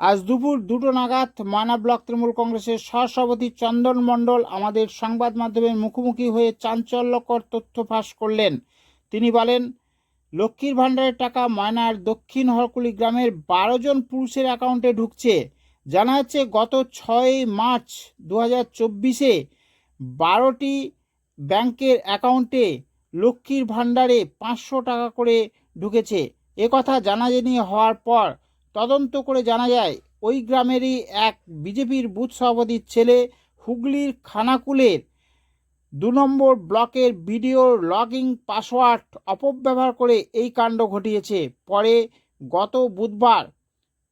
আজ দুপুর দুটো নাগাদ ময়না ব্লক তৃণমূল কংগ্রেসের সহসভাপতি চন্দন মণ্ডল আমাদের সংবাদ মাধ্যমের মুখোমুখি হয়ে চাঞ্চল্যকর তথ্য ফাঁস করলেন। তিনি বলেন, লক্ষ্মীর ভাণ্ডারের টাকা ময়নার দক্ষিণ হরকুলি গ্রামের বারো জন পুরুষের অ্যাকাউন্টে ঢুকছে। জানা যাচ্ছে, গত ছয় মার্চ দু হাজার চব্বিশে বারোটি ব্যাংকের অ্যাকাউন্টে লক্ষ্মীর ভাণ্ডারে পাঁচশো টাকা করে ঢুকেছে। একথা জানাজানি হওয়ার পর তদন্ত করে জানা যায়, ওই গ্রামেরই এক বিজেপির বুথ সভাপতির ছেলে হুগলির খানাকুলের দু নম্বর ব্লকের ভিডিওর লগইন পাসওয়ার্ড অপব্যবহার করে এই কাণ্ড ঘটিয়েছে। পরে গত বুধবার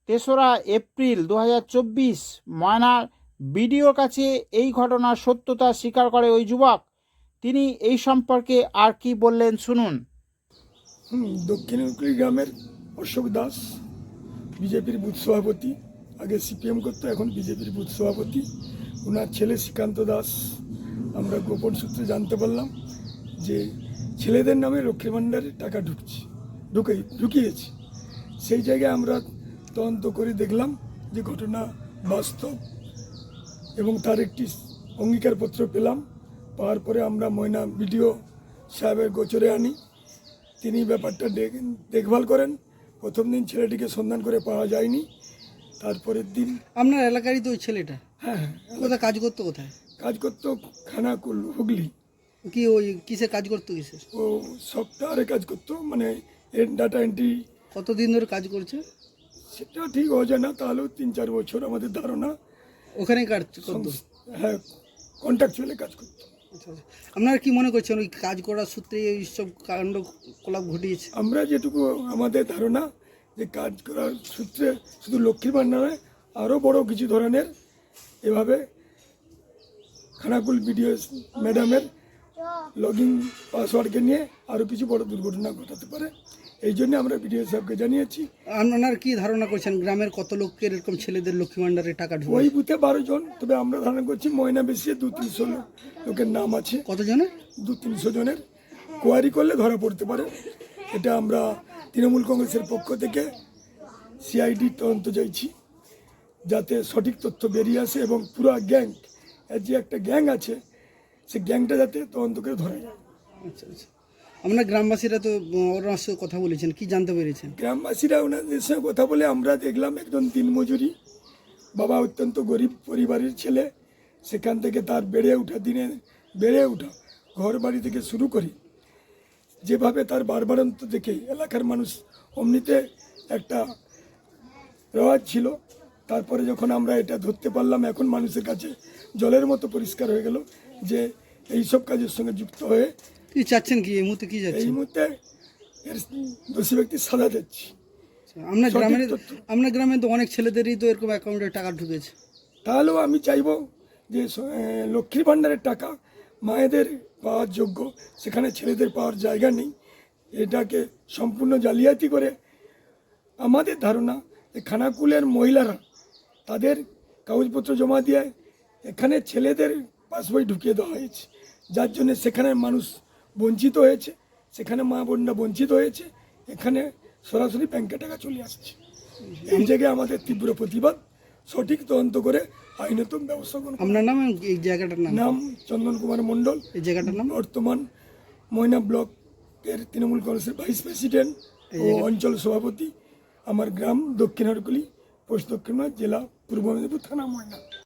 তেসরা এপ্রিল দু হাজার চব্বিশ ময়নার বিডিওর কাছে এই ঘটনার সত্যতা স্বীকার করে ওই যুবক। তিনি এই সম্পর্কে আর কি বললেন শুনুন। দক্ষিণ গ্রামের অশোক দাস। বিজেপির বুথ সভাপতি। আগে সিপিএম করতো, এখন বিজেপির বুথ সভাপতি। ওনার ছেলে শ্রীকান্ত দাস। আমরা গোপন সূত্রে জানতে পারলাম যে ছেলেদের নামে লক্ষ্মী ভাণ্ডারে টাকা ঢুকছে, ঢুকে, ঢুকিয়েছে। সেই জায়গায় আমরা তদন্ত করে দেখলাম যে ঘটনা বাস্তব এবং তার একটি অঙ্গীকারপত্র পেলাম। পাওয়ার পরে আমরা ময়না বিডিও সাহেবের গোচরে আনি। তিনি ব্যাপারটা দেখ- দেখভাল করেন। প্রথম দিন ছেলেটিকে সন্ধান করে পাওয়া যায়নি। তারপরের দিন আপনার এলাকারই তো ওই ছেলেটা? হ্যাঁ হ্যাঁ কোথায় কাজ করতো কোথায়? কাজ করতো খানা খানাকুল হুগলি। কি ওই কিসে কাজ করতো কিসের? ও সফটওয়্যারে কাজ করতো মানে ডাটা এন্ট্রি কতদিন ধরে কাজ করছে? সেটা ঠিক হয়ে যায় না তাহলেও তিন চার বছর আমাদের ধারণা। ওখানেই কাজ করতো? হ্যাঁ কন্ট্রাকচুয়ালি কাজ করতো। আপনারা কি মনে করছেন ওই কাজ করার সূত্রে এই সব কাণ্ডকলাপ ঘটিয়েছে? আমরা যেটুকু আমাদের ধারণা যে কাজ করার সূত্রে শুধু লক্ষ্মীর ভাণ্ডার নয়, আরও বড় কিছু ধরনের এভাবে খানাকুল বিডিও ম্যাডামের লগ ইন পাসওয়ার্ডকে নিয়ে আরও কিছু বড় দুর্ঘটনা ঘটাতে পারে। এই জন্য আমরা বিডিও সাহেবকে জানিয়েছি। আপনার কি ধারণা করছেন? গ্রামের কত লোকের এরকম ছেলেদের লক্ষ্মী ভান্ডারে টাকা ঢুকে ওই বুথে বারো জন তবে আমরা ধারণা করছি ময়না বেশি দু তিনশো লোকের নাম আছে। কত কতজনের দু তিনশো জনের। কোয়ারি করলে ধরা পড়তে পারে। এটা আমরা তৃণমূল কংগ্রেসের পক্ষ থেকে সিআইডি তদন্ত চাইছি যাতে সঠিক তথ্য বেরিয়ে আসে এবং পুরা গ্যাং এর যে একটা গ্যাং আছে সে গ্যাংটা যাতে তদন্ত করে ধরা যায় আচ্ছা আচ্ছা। আপনার গ্রামবাসীরা তো ওনার সঙ্গে কথা বলেছেন কি জানতে পেরেছেন? গ্রামবাসীরা ওনাদের সঙ্গে কথা বলে আমরা দেখলাম একজন দিনমজুরি বাবা অত্যন্ত গরিব পরিবারের ছেলে সেখান থেকে তার বেড়ে ওঠা দিনে বেড়ে ওঠা ঘর বাড়ি থেকে শুরু করে যেভাবে তার বারবারন্ত দেখে এলাকার মানুষ অমনিতে একটা রেওয়াজ ছিল। তারপরে যখন আমরা এটা ধরতে পারলাম এখন মানুষের কাছে জলের মতো পরিষ্কার হয়ে গেল। যে এইসব কাজের সঙ্গে যুক্ত হয়ে কি চাচ্ছেন কি? এই মুহূর্তে কি এই যাচ্ছেন মুহূর্তে এর দোষী ব্যক্তি সাজা যাচ্ছি আপনার গ্রামের আপনার গ্রামে তো অনেক ছেলেদেরই তো এরকম অ্যাকাউন্টে টাকা ঢুকেছে। তাহলেও আমি চাইব যে স- এ, লক্ষ্মীর ভাণ্ডারের টাকা মায়েদের পাওয়ার যোগ্য সেখানে ছেলেদের পাওয়ার জায়গা নেই। এটাকে সম্পূর্ণ জালিয়াতি করে আমাদের ধারণা যে খানাকুলের মহিলারা তাদের কাগজপত্র জমা দিয়ে এখানে ছেলেদের পাসবই ঢুকিয়ে দেওয়া হয়েছে। যার জন্য সেখানে মানুষ বঞ্চিত হয়েছে। সেখানে মা বোনরা বঞ্চিত হয়েছে। এখানে সরাসরি ব্যাংকে টাকা চলে আসছে। এই জায়গায় আমাদের তীব্র প্রতিবাদ। সঠিক তদন্ত করে আইনত ব্যবস্থা গ্রহণ করা। আপনার নাম এই জায়গাটার নাম? নাম চন্দন কুমার মণ্ডল। এই জায়গাটার নাম? বর্তমান ময়না ব্লকের তৃণমূল কংগ্রেসের ভাইস প্রেসিডেন্ট ও অঞ্চল সভাপতি। আমার গ্রাম দক্ষিণ হরকুলি পোস্ট দক্ষিণ জেলা পূর্ব মেদিনীপুর থানা ময়না।